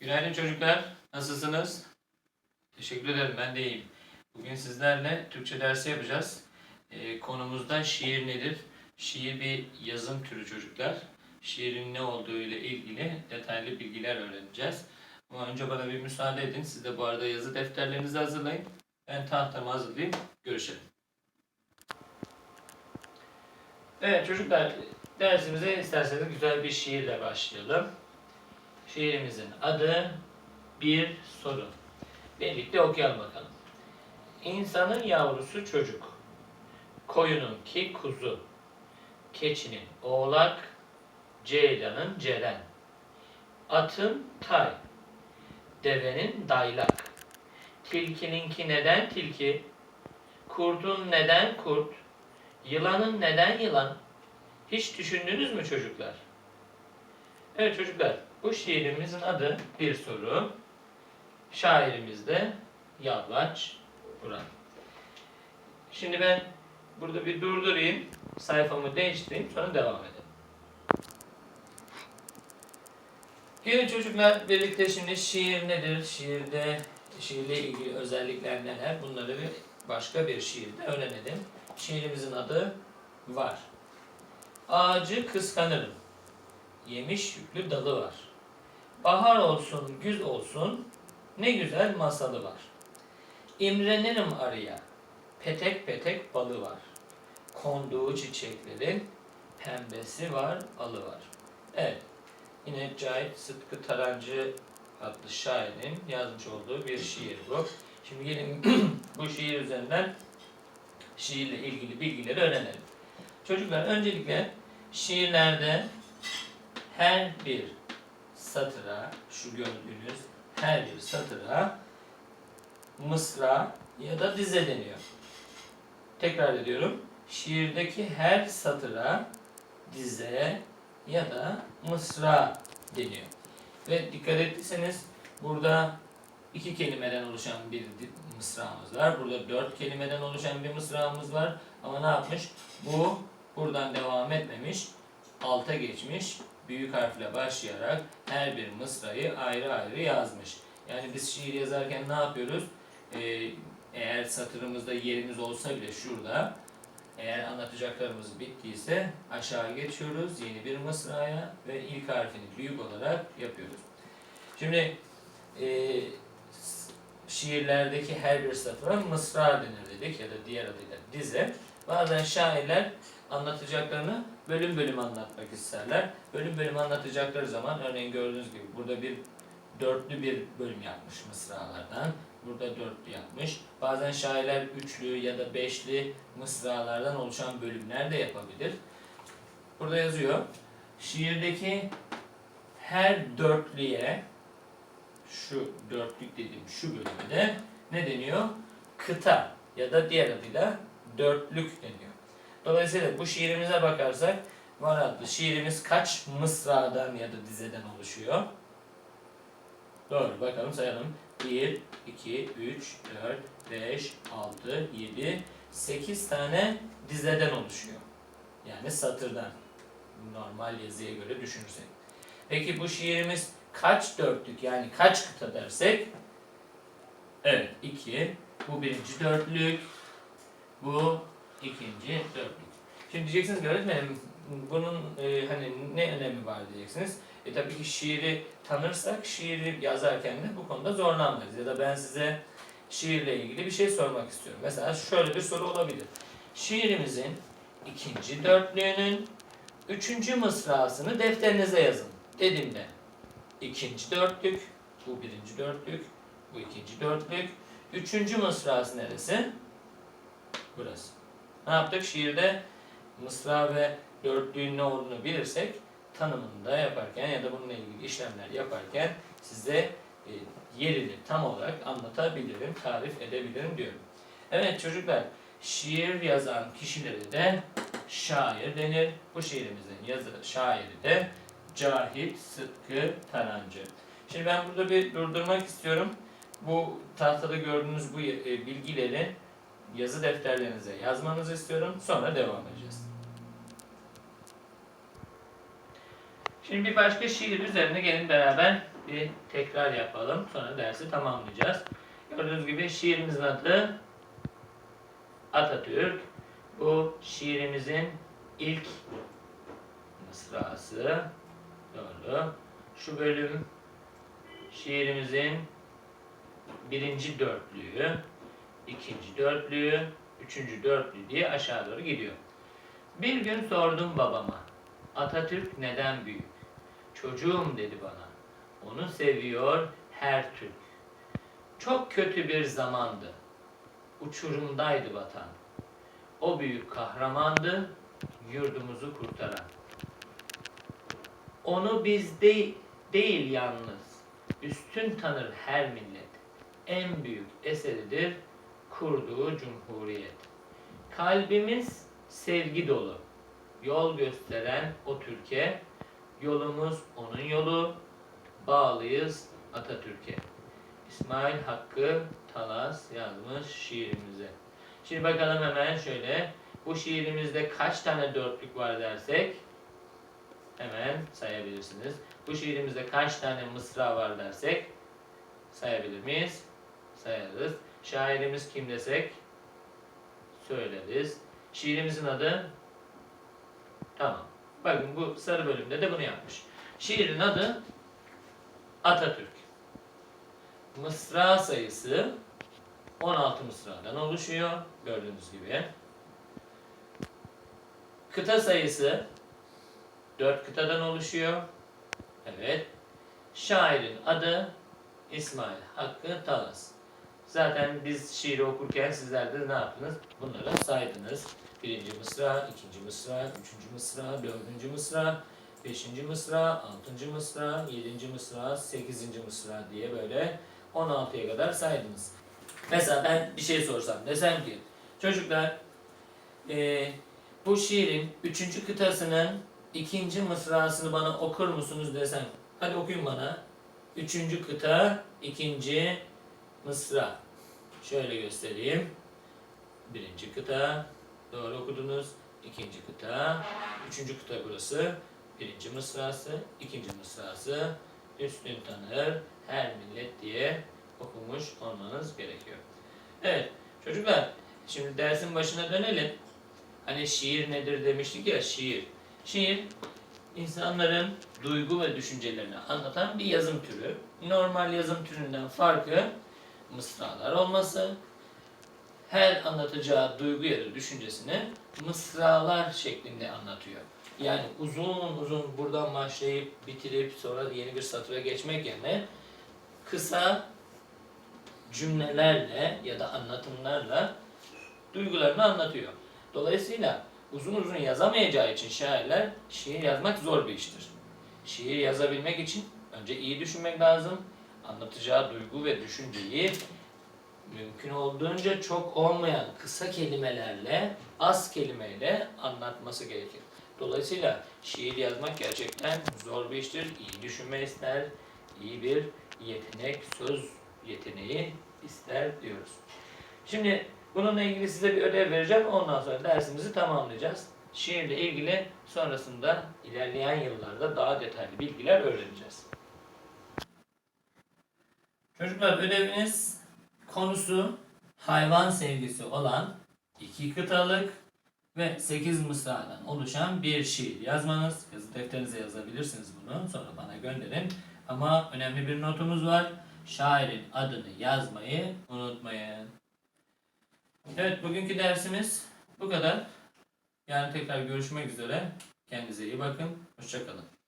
Günaydın çocuklar. Nasılsınız? Teşekkür ederim. Ben de iyiyim. Bugün sizlerle Türkçe dersi yapacağız. Ee, konumuzda şiir nedir? Şiir bir yazım türü çocuklar. Şiirin ne olduğu ile ilgili detaylı bilgiler öğreneceğiz. Ama önce bana bir müsaade edin. Siz de bu arada yazı defterlerinizi hazırlayın. Ben tahtamı hazırlayayım. Görüşelim. Evet çocuklar dersimize isterseniz güzel bir şiirle başlayalım. Şiirimizin adı Bir Soru. Birlikte okuyalım bakalım. İnsanın yavrusu çocuk, koyunun ki kuzu, keçinin oğlak, ceylanın ceren, atın tay, devenin daylak, tilkininki neden tilki, kurdun neden kurt, yılanın neden yılan? Hiç düşündünüz mü çocuklar? Evet çocuklar, bu şiirimizin adı Bir Soru. Şairimiz de Yalvaç Buran. Şimdi ben burada bir durdurayım, sayfamı değiştireyim, sonra devam edelim. Gelin çocuklar birlikte şimdi şiir nedir, şiirde şiirle ilgili özellikler neler bunları bir başka bir şiirde öğrenelim. Şiirimizin adı Var. Ağacı kıskanırım yemiş yüklü dalı var. Bahar olsun, güz olsun, ne güzel masalı var. İmrenirim arıya, petek petek balı var. Konduğu çiçeklerin pembesi var, alı var. Evet, yine Cahit Sıtkı Tarancı adlı şairin yazmış olduğu bir şiir bu. Şimdi gelin bu şiir üzerinden şiirle ilgili bilgileri öğrenelim. Çocuklar öncelikle şiirlerde her bir satıra, şu gördüğünüz her bir satıra mısra ya da dize deniyor. Tekrar ediyorum. Şiirdeki her satıra dize ya da mısra deniyor. Ve dikkat ettiyseniz burada iki kelimeden oluşan bir mısramız var. Burada dört kelimeden oluşan bir mısramız var. Ama ne yapmış? Bu buradan devam etmemiş. Alta geçmiş büyük harfle başlayarak her bir mısrayı ayrı ayrı yazmış. Yani biz şiir yazarken ne yapıyoruz? Ee, eğer satırımızda yerimiz olsa bile şurada, eğer anlatacaklarımız bittiyse aşağı geçiyoruz yeni bir mısraya ve ilk harfini büyük olarak yapıyoruz. Şimdi e, şiirlerdeki her bir satıra mısra denir dedik ya da diğer adıyla dize. Bazen şairler anlatacaklarını bölüm bölüm anlatmak isterler. Bölüm bölüm anlatacakları zaman örneğin gördüğünüz gibi burada bir dörtlü bir bölüm yapmış mısralardan. Burada dörtlü yapmış. Bazen şairler üçlü ya da beşli mısralardan oluşan bölümler de yapabilir. Burada yazıyor. Şiirdeki her dörtlüye şu dörtlük dediğim şu bölüme de ne deniyor? Kıta ya da diğer adıyla dörtlük deniyor. Dolayısıyla bu şiirimize bakarsak Var adlı şiirimiz kaç mısradan ya da dizeden oluşuyor? Doğru bakalım sayalım. 1, 2, 3, 4, 5, 6, 7, 8 tane dizeden oluşuyor. Yani satırdan. Normal yazıya göre düşünürsek. Peki bu şiirimiz kaç dörtlük yani kaç kıta dersek? Evet 2. Bu birinci dörtlük. Bu ikinci dörtlük. Şimdi diyeceksiniz ki öğretmenim bunun e, hani ne önemi var diyeceksiniz. E tabii ki şiiri tanırsak şiiri yazarken de bu konuda zorlanmayız. Ya da ben size şiirle ilgili bir şey sormak istiyorum. Mesela şöyle bir soru olabilir. Şiirimizin ikinci dörtlüğünün üçüncü mısrasını defterinize yazın dediğimde ikinci dörtlük, bu birinci dörtlük, bu ikinci dörtlük, üçüncü mısrası neresi? Burası. Ne yaptık? Şiirde mısra ve dörtlüğün ne olduğunu bilirsek tanımını da yaparken ya da bununla ilgili işlemler yaparken size e, yerini tam olarak anlatabilirim, tarif edebilirim diyorum. Evet çocuklar, şiir yazan kişilere de şair denir. Bu şiirimizin yazı şairi de Cahit Sıtkı Tarancı. Şimdi ben burada bir durdurmak istiyorum. Bu tahtada gördüğünüz bu e, bilgileri yazı defterlerinize yazmanızı istiyorum. Sonra devam edeceğiz. Şimdi bir başka şiir üzerine gelin beraber bir tekrar yapalım. Sonra dersi tamamlayacağız. Gördüğünüz gibi şiirimizin adı Atatürk. Bu şiirimizin ilk mısrası. Doğru. Şu bölüm şiirimizin birinci dörtlüğü, ikinci dörtlüğü, üçüncü dörtlüğü diye aşağı doğru gidiyor. Bir gün sordum babama, Atatürk neden büyük? Çocuğum dedi bana, onu seviyor her Türk. Çok kötü bir zamandı, uçurumdaydı vatan. O büyük kahramandı, yurdumuzu kurtaran. Onu biz de- değil yalnız, üstün tanır her millet. En büyük eseridir kurduğu cumhuriyet. Kalbimiz sevgi dolu, yol gösteren o Türkiye, yolumuz onun yolu, bağlıyız Atatürk'e. İsmail Hakkı Talas yazmış şiirimize. Şimdi bakalım hemen şöyle. Bu şiirimizde kaç tane dörtlük var dersek hemen sayabilirsiniz. Bu şiirimizde kaç tane mısra var dersek sayabilir miyiz? Sayarız. Şairimiz kim desek söyleriz. Şiirimizin adı tamam. Bakın bu sarı bölümde de bunu yapmış. Şiirin adı Atatürk. Mısra sayısı 16 mısradan oluşuyor. Gördüğünüz gibi. Kıta sayısı 4 kıtadan oluşuyor. Evet. Şairin adı İsmail Hakkı Talas. Zaten biz şiiri okurken sizler de ne yaptınız? Bunları saydınız. Birinci mısra, ikinci mısra, üçüncü mısra, dördüncü mısra, beşinci mısra, altıncı mısra, yedinci mısra, sekizinci mısra diye böyle 16'ya kadar saydınız. Mesela ben bir şey sorsam desem ki çocuklar eee, bu şiirin üçüncü kıtasının ikinci mısrasını bana okur musunuz desem. Hadi okuyun bana. Üçüncü kıta, ikinci mısra. Şöyle göstereyim. Birinci kıta, doğru okudunuz. İkinci kıta, üçüncü kıta burası. Birinci mısrası, ikinci mısrası. Üstün tanır, her millet diye okumuş olmanız gerekiyor. Evet, çocuklar, şimdi dersin başına dönelim. Hani şiir nedir demiştik ya, şiir. Şiir, insanların duygu ve düşüncelerini anlatan bir yazım türü. Normal yazım türünden farkı mısralar olması. Her anlatacağı duygu ya da düşüncesini mısralar şeklinde anlatıyor. Yani uzun uzun buradan başlayıp bitirip sonra yeni bir satıra geçmek yerine kısa cümlelerle ya da anlatımlarla duygularını anlatıyor. Dolayısıyla uzun uzun yazamayacağı için şairler şiir yazmak zor bir iştir. Şiir yazabilmek için önce iyi düşünmek lazım. Anlatacağı duygu ve düşünceyi mümkün olduğunca çok olmayan kısa kelimelerle, az kelimeyle anlatması gerekir. Dolayısıyla şiir yazmak gerçekten zor bir iştir. İyi düşünme ister, iyi bir yetenek, söz yeteneği ister diyoruz. Şimdi bununla ilgili size bir ödev vereceğim. Ondan sonra dersimizi tamamlayacağız. Şiirle ilgili sonrasında ilerleyen yıllarda daha detaylı bilgiler öğreneceğiz. Çocuklar ödeviniz konusu hayvan sevgisi olan iki kıtalık ve 8 mısradan oluşan bir şiir yazmanız. Yazı defterinize yazabilirsiniz bunu. Sonra bana gönderin. Ama önemli bir notumuz var. Şairin adını yazmayı unutmayın. Evet bugünkü dersimiz bu kadar. Yarın tekrar görüşmek üzere. Kendinize iyi bakın. Hoşçakalın.